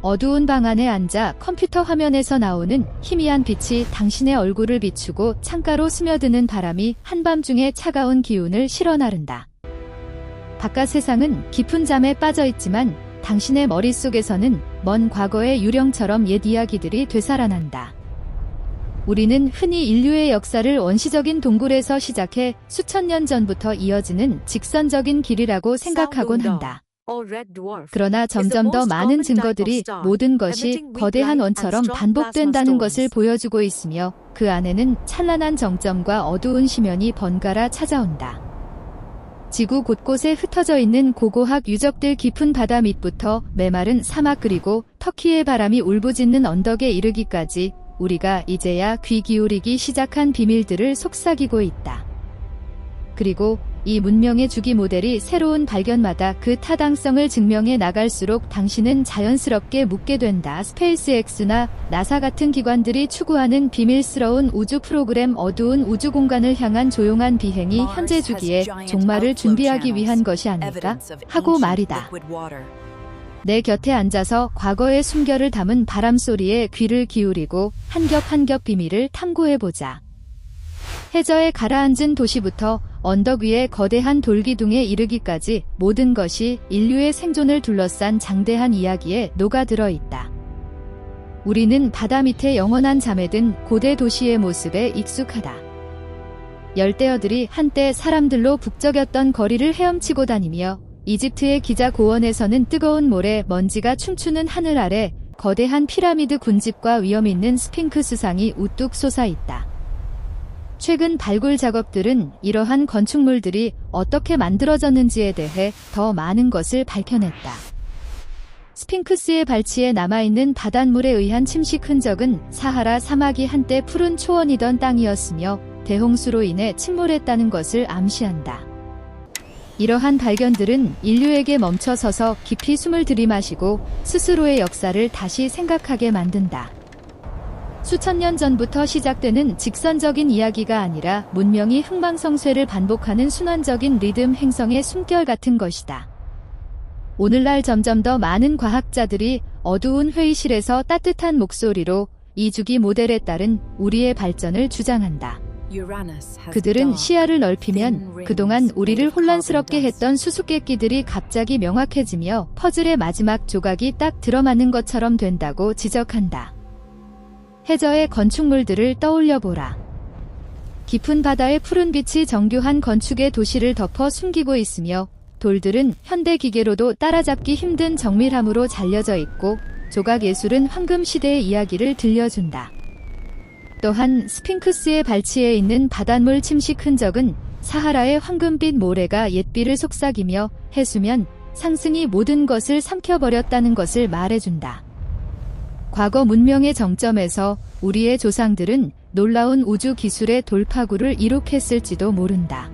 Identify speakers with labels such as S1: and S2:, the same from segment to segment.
S1: 어두운 방 안에 앉아 컴퓨터 화면에서 나오는 희미한 빛이 당신의 얼굴을 비추고 창가로 스며드는 바람이 한밤중에 차가운 기운을 실어나른다. 바깥 세상은 깊은 잠에 빠져 있지만 당신의 머릿속에서는 먼 과거의 유령처럼 옛 이야기들이 되살아난다. 우리는 흔히 인류의 역사를 원시적인 동굴에서 시작해 수천 년 전부터 이어지는 직선적인 길이라고 생각하곤 한다. 그러나 점점 더 많은 증거들이 모든 것이 거대한 원처럼 반복된다는 것을 보여주고 있으며 그 안에는 찬란한 정점과 어두운 시면이 번갈아 찾아온다. 지구 곳곳에 흩어져 있는 고고학 유적들 깊은 바다 밑부터 메마른 사막 그리고 터키의 바람이 울부짖는 언덕에 이르기까지 우리가 이제야 귀 기울이기 시작한 비밀들을 속삭이고 있다. 그리고 이 문명의 주기 모델이 새로운 발견마다 그 타당성을 증명해 나갈수록 당신은 자연스럽게 묻게 된다. 스페이스X나 나사 같은 기관들이 추구하는 비밀스러운 우주 프로그램 어두운 우주 공간을 향한 조용한 비행이 현재 주기에 종말을 준비하기 위한 것이 아닐까? 하고 말이다. 내 곁에 앉아서 과거의 숨결을 담은 바람 소리에 귀를 기울이고 한 겹 한 겹 비밀을 탐구해보자. 해저에 가라앉은 도시부터 언덕 위의 거대한 돌기둥에 이르기까지 모든 것이 인류의 생존을 둘러싼 장대한 이야기에 녹아들어 있다. 우리는 바다 밑에 영원한 잠에 든 고대 도시의 모습에 익숙하다. 열대어들이 한때 사람들로 북적였던 거리를 헤엄치고 다니며 이집트의 기자 고원에서는 뜨거운 모래 먼지가 춤추는 하늘 아래 거대한 피라미드 군집과 위험 있는 스핑크스 상이 우뚝 솟아 있다. 최근 발굴 작업들은 이러한 건축물들이 어떻게 만들어졌는지에 대해 더 많은 것을 밝혀냈다. 스핑크스의 발치에 남아있는 바닷물에 의한 침식 흔적은 사하라 사막이 한때 푸른 초원이던 땅이었으며 대홍수로 인해 침몰했다는 것을 암시한다. 이러한 발견들은 인류에게 멈춰서서 깊이 숨을 들이마시고 스스로의 역사를 다시 생각하게 만든다. 수천 년 전부터 시작되는 직선적인 이야기가 아니라 문명이 흥망성쇠를 반복하는 순환적인 리듬 행성의 숨결 같은 것이다. 오늘날 점점 더 많은 과학자들이 어두운 회의실에서 따뜻한 목소리로 이 주기 모델에 따른 우리의 발전을 주장한다. 그들은 시야를 넓히면 그동안 우리를 혼란스럽게 했던 수수께끼들이 갑자기 명확해지며 퍼즐의 마지막 조각이 딱 들어맞는 것처럼 된다고 지적한다. 해저의 건축물들을 떠올려 보라. 깊은 바다의 푸른 빛이 정교한 건축의 도시를 덮어 숨기고 있으며 돌들은 현대 기계로도 따라잡기 힘든 정밀함으로 잘려져 있고 조각 예술은 황금 시대의 이야기를 들려준다. 또한 스핑크스의 발치에 있는 바닷물 침식 흔적은 사하라의 황금빛 모래가 옛비를 속삭이며 해수면 상승이 모든 것을 삼켜버렸다는 것을 말해준다. 과거 문명의 정점에서 우리의 조상들은 놀라운 우주 기술의 돌파구를 이룩했을지도 모른다.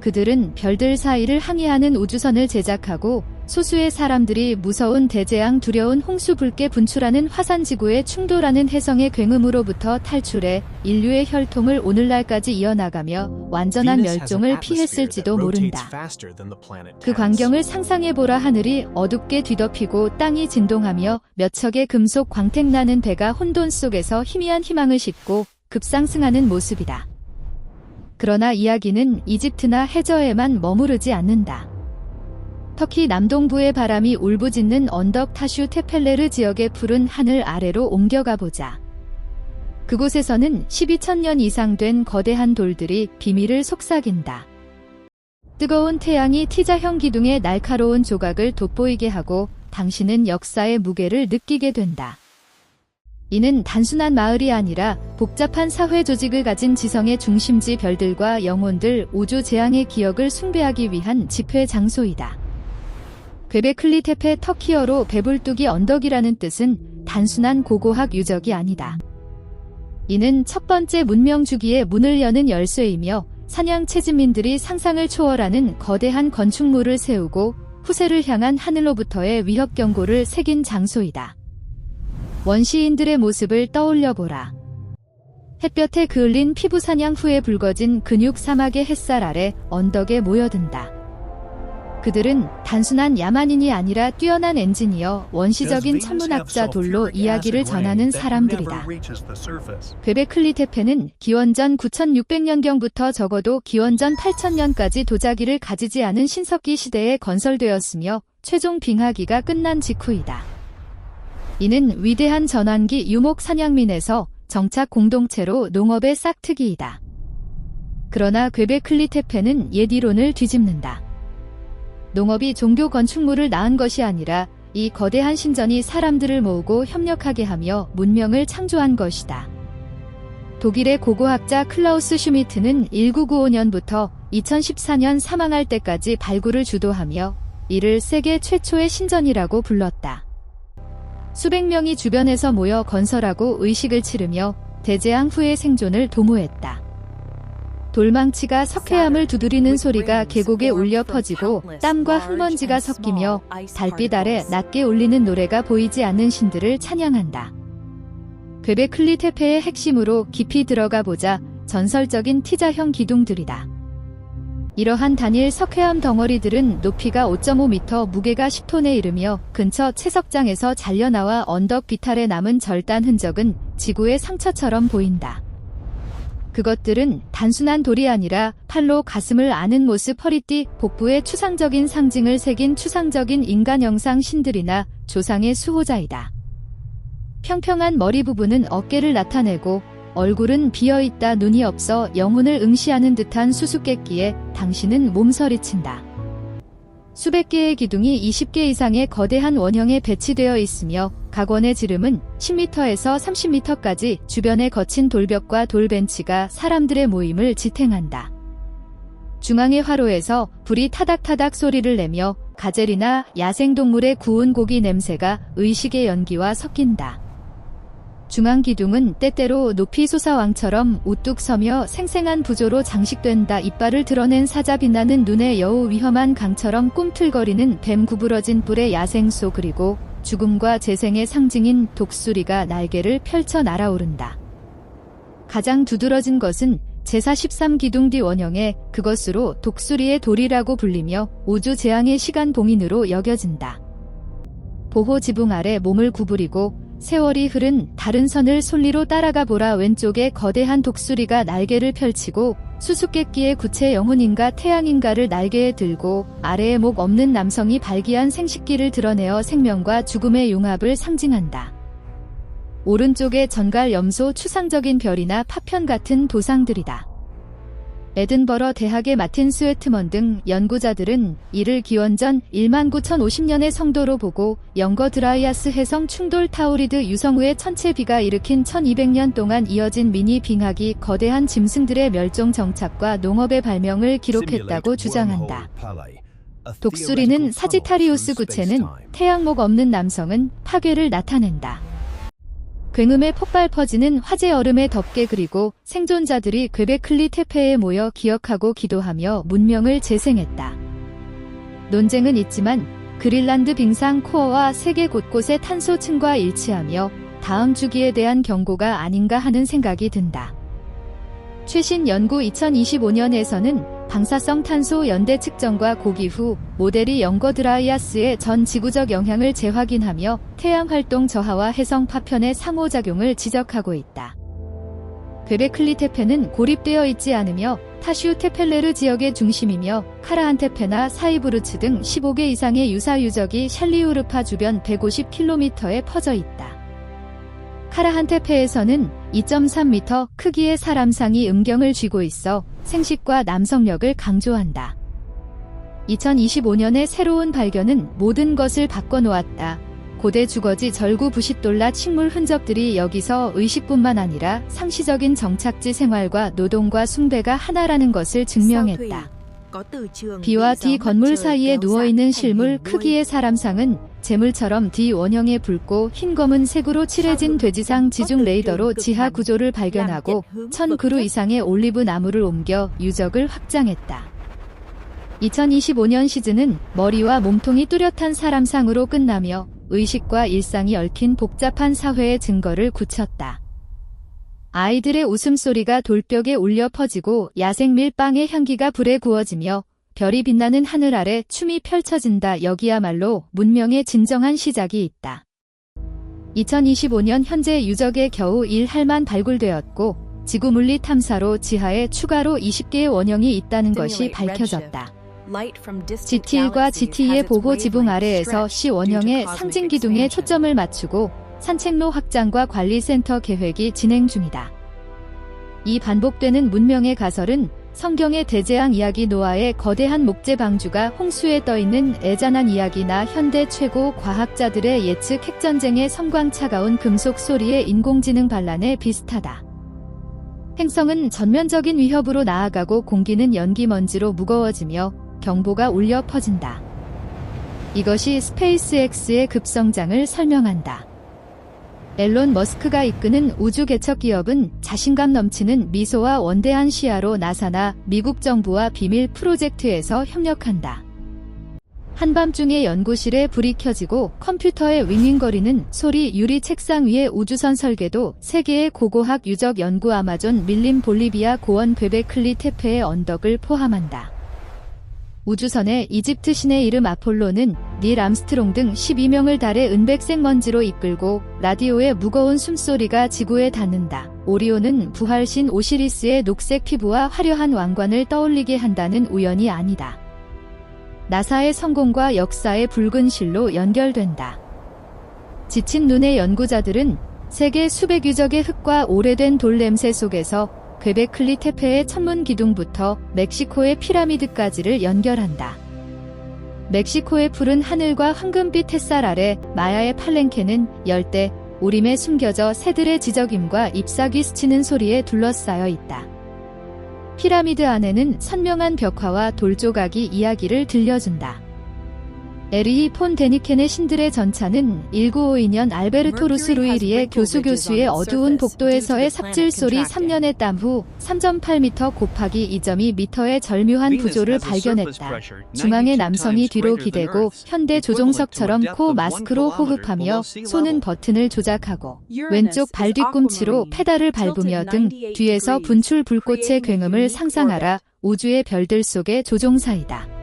S1: 그들은 별들 사이를 항해하는 우주선을 제작하고 소수의 사람들이 무서운 대재앙 두려운 홍수 붉게 분출하는 화산지구에 충돌하는 해성의 굉음으로부터 탈출해 인류의 혈통을 오늘날까지 이어나가며 완전한 멸종을 피했을지도 모른다. 그 광경을 상상해보라 하늘이 어둡게 뒤덮이고 땅이 진동하며 몇 척의 금속 광택 나는 배가 혼돈 속에서 희미한 희망을 싣고 급상승하는 모습이다. 그러나 이야기는 이집트나 해저에만 머무르지 않는다. 터키 남동부의 바람이 울부짖는 언덕 타슈 테펠레르 지역의 푸른 하늘 아래로 옮겨가 보자. 그곳에서는 12천년 이상 된 거대한 돌들이 비밀을 속삭인다. 뜨거운 태양이 T자형 기둥의 날카로운 조각을 돋보이게 하고 당신은 역사의 무게를 느끼게 된다. 이는 단순한 마을이 아니라 복잡한 사회 조직을 가진 지성의 중심지 별들과 영혼들 우주 재앙의 기억을 숭배하기 위한 집회 장소이다. 괴베클리 테페 터키어로 배불뚝이 언덕이라는 뜻은 단순한 고고학 유적이 아니다. 이는 첫 번째 문명 주기의 문을 여는 열쇠이며 사냥 채집민들이 상상을 초월하는 거대한 건축물을 세우고 후세를 향한 하늘로부터의 위협 경고를 새긴 장소이다. 원시인들의 모습을 떠올려 보라. 햇볕에 그을린 피부 사냥 후에 붉어진 근육 사막의 햇살 아래 언덕에 모여든다. 그들은 단순한 야만인이 아니라 뛰어난 엔지니어, 원시적인 천문학자 돌로 이야기를 전하는 사람들이다. 괴베클리 테페는 기원전 9600년경부터 적어도 기원전 8000년까지 도자기를 가지지 않은 신석기 시대에 건설되었으며 최종 빙하기가 끝난 직후이다. 이는 위대한 전환기 유목 사냥민에서 정착 공동체로 농업의 싹트기이다. 그러나 괴베 클리 테페는 옛 이론을 뒤집는다. 농업이 종교 건축물을 낳은 것이 아니라 이 거대한 신전이 사람들을 모으고 협력하게 하며 문명을 창조한 것이다. 독일의 고고학자 클라우스 슈미트는 1995년부터 2014년 사망할 때까지 발굴을 주도하며 이를 세계 최초의 신전이라고 불렀다. 수백 명이 주변에서 모여 건설하고 의식을 치르며 대재앙 후의 생존을 도모했다. 돌망치가 석회암을 두드리는 소리가 계곡에 울려 퍼지고 땀과 흙먼지가 섞이며 달빛 아래 낮게 울리는 노래가 보이지 않는 신들을 찬양한다. 괴베클리 테페의 핵심으로 깊이 들어가 보자 전설적인 T자형 기둥들이다. 이러한 단일 석회암 덩어리들은 높이가 5.5m, 무게가 10톤에 이르며 근처 채석장에서 잘려나와 언덕 비탈에 남은 절단 흔적은 지구의 상처처럼 보인다. 그것들은 단순한 돌이 아니라 팔로 가슴을 아는 모습 허리띠 복부에 추상적인 상징을 새긴 추상적인 인간 영상 신들이나 조상의 수호자이다. 평평한 머리 부분은 어깨를 나타내고 얼굴은 비어있다 눈이 없어 영혼을 응시하는 듯한 수수께끼에 당신은 몸서리친다. 수백 개의 기둥이 20개 이상의 거대한 원형에 배치되어 있으며 각원의 지름은 10m에서 30m까지 주변에 거친 돌벽과 돌벤치가 사람들의 모임을 지탱한다. 중앙의 화로에서 불이 타닥타닥 소리를 내며 가젤이나 야생동물의 구운 고기 냄새가 의식의 연기와 섞인다. 중앙 기둥은 때때로 높이 솟아왕처럼 우뚝 서며 생생한 부조로 장식된다. 이빨을 드러낸 사자 빛나는 눈의 여우 위험한 강처럼 꿈틀거리는 뱀 구부러진 뿔의 야생소 그리고 죽음과 재생의 상징인 독수리가 날개를 펼쳐 날아오른다. 가장 두드러진 것은 제사 13기둥 뒤 원형에 그것으로 독수리의 돌이라고 불리며 우주 재앙의 시간 봉인으로 여겨진다. 보호 지붕 아래 몸을 구부리고 세월이 흐른 다른 선을 솔리로 따라가 보라 왼쪽에 거대한 독수리가 날개를 펼치고 수수께끼의 구체 영혼인가 태양인가를 날개에 들고 아래에 목 없는 남성이 발기한 생식기를 드러내어 생명과 죽음의 융합을 상징한다. 오른쪽에 전갈 염소 추상적인 별이나 파편 같은 도상들이다. 에든버러 대학의 마틴 스웨트먼 등 연구자들은 이를 기원전 19,050년의 성도로 보고 영거 드라이아스 해성 충돌 타우리드 유성우의 천체 비가 일으킨 1200년 동안 이어진 미니 빙하기 거대한 짐승들의 멸종 정착과 농업의 발명을 기록했다고 주장한다. 독수리는 사지타리우스 구체는 태양목 없는 남성은 파괴를 나타낸다. 굉음의 폭발 퍼지는 화재 얼음의 덮개 그리고 생존자들이 괴베클리 테페에 모여 기억하고 기도하며 문명을 재생했다. 논쟁은 있지만 그린란드 빙상 코어와 세계 곳곳의 탄소층과 일치하며 다음 주기에 대한 경고가 아닌가 하는 생각이 든다. 최신 연구 2025년에서는 방사성 탄소 연대 측정과 고기 후 모델이 영거 드라이아스의 전 지구적 영향을 재확인하며 태양 활동 저하와 해성 파편의 상호작용을 지적하고 있다. 베베클리 테페는 고립되어 있지 않으며 타슈 테펠레르 지역의 중심이며 카라한테페나 사이브르츠 등 15개 이상의 유사 유적이 샬리우르파 주변 150km에 퍼져 있다. 카라한테페에서는 2.3m 크기의 사람상이 음경을 쥐고 있어 생식과 남성력을 강조한다. 2025년의 새로운 발견은 모든 것을 바꿔놓았다. 고대 주거지 절구 부싯돌라 식물 흔적들이 여기서 의식뿐만 아니라 상시적인 정착지 생활과 노동과 숭배가 하나라는 것을 증명했다. B와 D 건물 사이에 누워있는 실물 크기의 사람상은 재물처럼 D 원형의 붉고 흰 검은 색으로 칠해진 돼지상 지중 레이더로 지하 구조를 발견하고 1000그루 이상의 올리브 나무를 옮겨 유적을 확장했다. 2025년 시즌은 머리와 몸통이 뚜렷한 사람상으로 끝나며 의식과 일상이 얽힌 복잡한 사회의 증거를 굳혔다. 아이들의 웃음소리가 돌벽에 울려 퍼지고 야생 밀빵의 향기가 불에 구워지며 별이 빛나는 하늘 아래 춤이 펼쳐진다. 여기야말로 문명의 진정한 시작이 있다. 2025년 현재 유적에 겨우 1할만 발굴되었고 지구 물리 탐사로 지하에 추가로 20개의 원형이 있다는 것이 밝혀졌다. GT1과 GT2의 보호 지붕 아래에서 C 원형의 상징 기둥에 초점을 맞추고 산책로 확장과 관리센터 계획이 진행 중이다. 이 반복되는 문명의 가설은 성경의 대재앙 이야기 노아의 거대한 목재 방주가 홍수에 떠있는 애잔한 이야기나 현대 최고 과학자들의 예측 핵전쟁의 성광 차가운 금속 소리의 인공지능 반란에 비슷하다. 행성은 전면적인 위협으로 나아가고 공기는 연기 먼지로 무거워지며 경보가 울려 퍼진다. 이것이 스페이스X의 급성장을 설명한다. 앨런 머스크가 이끄는 우주 개척 기업은 자신감 넘치는 미소와 원대한 시야로 나사나 미국 정부와 비밀 프로젝트에서 협력한다. 한밤중에 연구실에 불이 켜지고 컴퓨터에 윙윙거리는 소리 유리 책상 위에 우주선 설계도 세계의 고고학 유적 연구 아마존 밀림 볼리비아 고원 베베클리 테페의 언덕을 포함한다. 우주선의 이집트 신의 이름 아폴로는 닐 암스트롱 등 12명을 달의 은백색 먼지로 이끌고 라디오의 무거운 숨소리가 지구에 닿는다. 오리온은 부활신 오시리스의 녹색 피부와 화려한 왕관을 떠올리게 한다는 우연이 아니다. 나사의 성공과 역사의 붉은 실로 연결된다. 지친 눈의 연구자들은 세계 수백 유적의 흙과 오래된 돌 냄새 속에서 괴베클리 테페의 천문 기둥부터 멕시코의 피라미드까지를 연결한다. 멕시코의 푸른 하늘과 황금빛 햇살 아래 마야의 팔랭케는 열대 우림에 숨겨져 새들의 지저김과 잎사귀 스치는 소리에 둘러싸여 있다. 피라미드 안에는 선명한 벽화와 돌조각이 이야기를 들려준다. 에리히 폰 데니켄의 신들의 전차는 1952년 알베르토 루스 루이리의 교수 교수의 어두운 복도에서의 삽질 소리 3년의 땀 후 3.8m 곱하기 2.2m의 절묘한 구조를 발견했다. 중앙의 남성이 뒤로 기대고 현대 조종석처럼 코 마스크로 호흡하며 손은 버튼을 조작하고 왼쪽 발 뒤꿈치로 페달을 밟으며 등 뒤에서 분출 불꽃의 굉음을 상상하라. 우주의 별들 속의 조종사이다.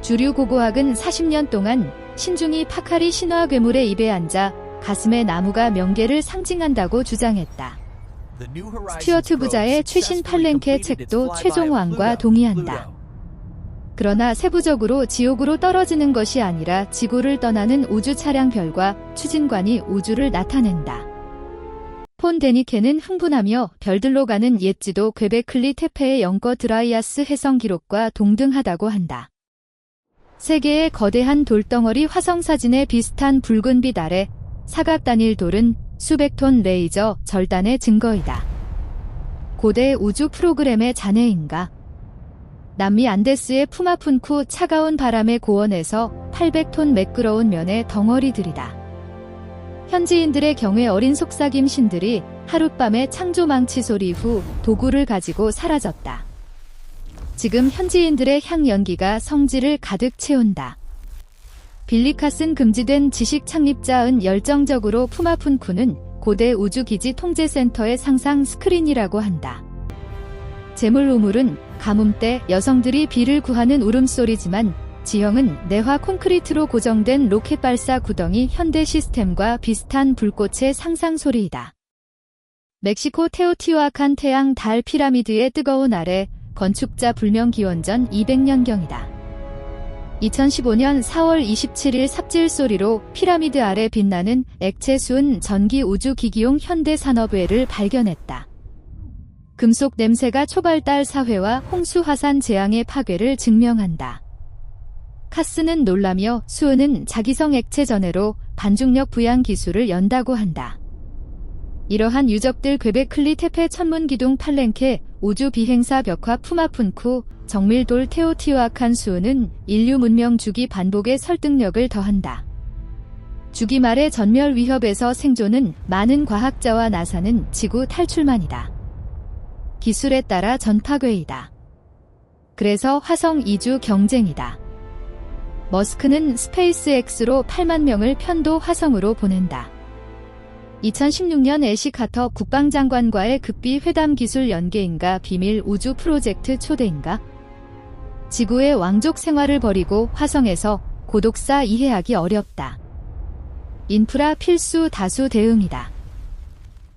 S1: 주류 고고학은 40년 동안 신중히 파카리 신화 괴물의 입에 앉아 가슴에 나무가 명계를 상징한다고 주장했다.
S2: 스튜어트 부자의 최신 팔랭케 책도 최종 왕과 동의한다.
S1: 그러나 세부적으로 지옥으로 떨어지는 것이 아니라 지구를 떠나는 우주 차량 별과 추진관이 우주를 나타낸다. 폰 데니케는 흥분하며 별들로 가는 옛지도 괴베클리 테페의 영거 드라이아스 해성 기록과 동등하다고 한다. 세계의 거대한 돌덩어리 화성 사진에 비슷한 붉은 빛 아래 사각 단일 돌은 수백 톤 레이저 절단의 증거이다. 고대 우주 프로그램의 잔해인가? 남미 안데스의 푸마푼쿠 차가운 바람의 고원에서 800톤 매끄러운 면의 덩어리들이다. 현지인들의 경우에 어린 속삭임 신들이 하룻밤의 창조 망치 소리 후 도구를 가지고 사라졌다. 지금 현지인들의 향 연기가 성지를 가득 채운다. 빌리카슨 금지된 지식 창립자은 열정적으로 푸마푼쿠는 고대 우주기지 통제센터의 상상 스크린이라고 한다. 재물 우물은 가뭄 때 여성들이 비를 구하는 울음소리지만 지형은 내화 콘크리트로 고정된 로켓 발사 구덩이 현대 시스템과 비슷한 불꽃의 상상 소리이다. 멕시코 테오티와칸 태양 달 피라미드의 뜨거운 아래 건축자 불명 기원전 200년경이다. 2015년 4월 27일 삽질 소리로 피라미드 아래 빛나는 액체 수은 전기 우주 기기용 현대 산업회를 발견했다. 금속 냄새가 초발달 사회와 홍수 화산 재앙의 파괴를 증명한다. 카스는 놀라며 수은은 자기성 액체 전해로 반중력 부양 기술을 연다고 한다. 이러한 유적들 괴베클리 테페 천문기둥 팔랭케 우주 비행사 벽화 푸마푼쿠 정밀돌 테오티와칸 수은 인류 문명 주기 반복의 설득력을 더한다. 주기 말의 전멸 위협에서 생존은 많은 과학자와 나사는 지구 탈출만이다. 기술에 따라 전파괴이다. 그래서 화성 이주 경쟁이다. 머스크는 스페이스X로 8만 명을 편도 화성으로 보낸다. 2016년 애시 카터 국방장관과의 극비 회담 기술 연계인가 비밀 우주 프로젝트 초대인가? 지구의 왕족 생활을 버리고 화성에서 고독사 이해하기 어렵다. 인프라 필수 다수 대응이다.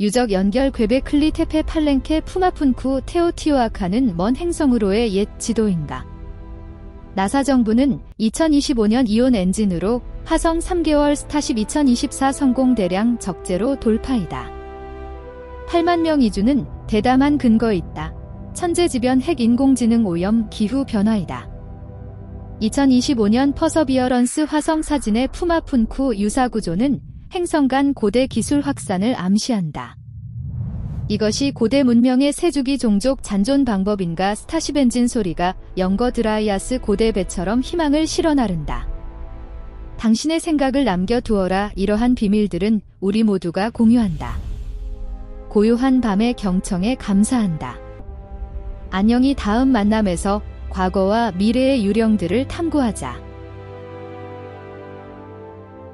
S1: 유적 연결 궤베클리 테페 팔렌케 푸마푼쿠 테오티오아카는 먼 행성으로의 옛 지도인가. 나사 정부는 2025년 이온 엔진으로 화성 3개월 스타쉽 2024 성공 대량 적재로 돌파이다. 8만 명 이주는 대담한 근거 있다. 천재지변 핵 인공지능 오염 기후 변화이다. 2025년 퍼서비어런스 화성 사진의 푸마푼쿠 유사 구조는 행성 간 고대 기술 확산을 암시한다. 이것이 고대 문명의 세주기 종족 잔존 방법인가 스타쉽 엔진 소리가 영거 드라이아스 고대 배처럼 희망을 실어나른다. 당신의 생각을 남겨두어라 이러한 비밀들은 우리 모두가 공유한다. 고요한 밤의 경청에 감사한다. 안녕히 다음 만남에서 과거와 미래의 유령들을 탐구하자.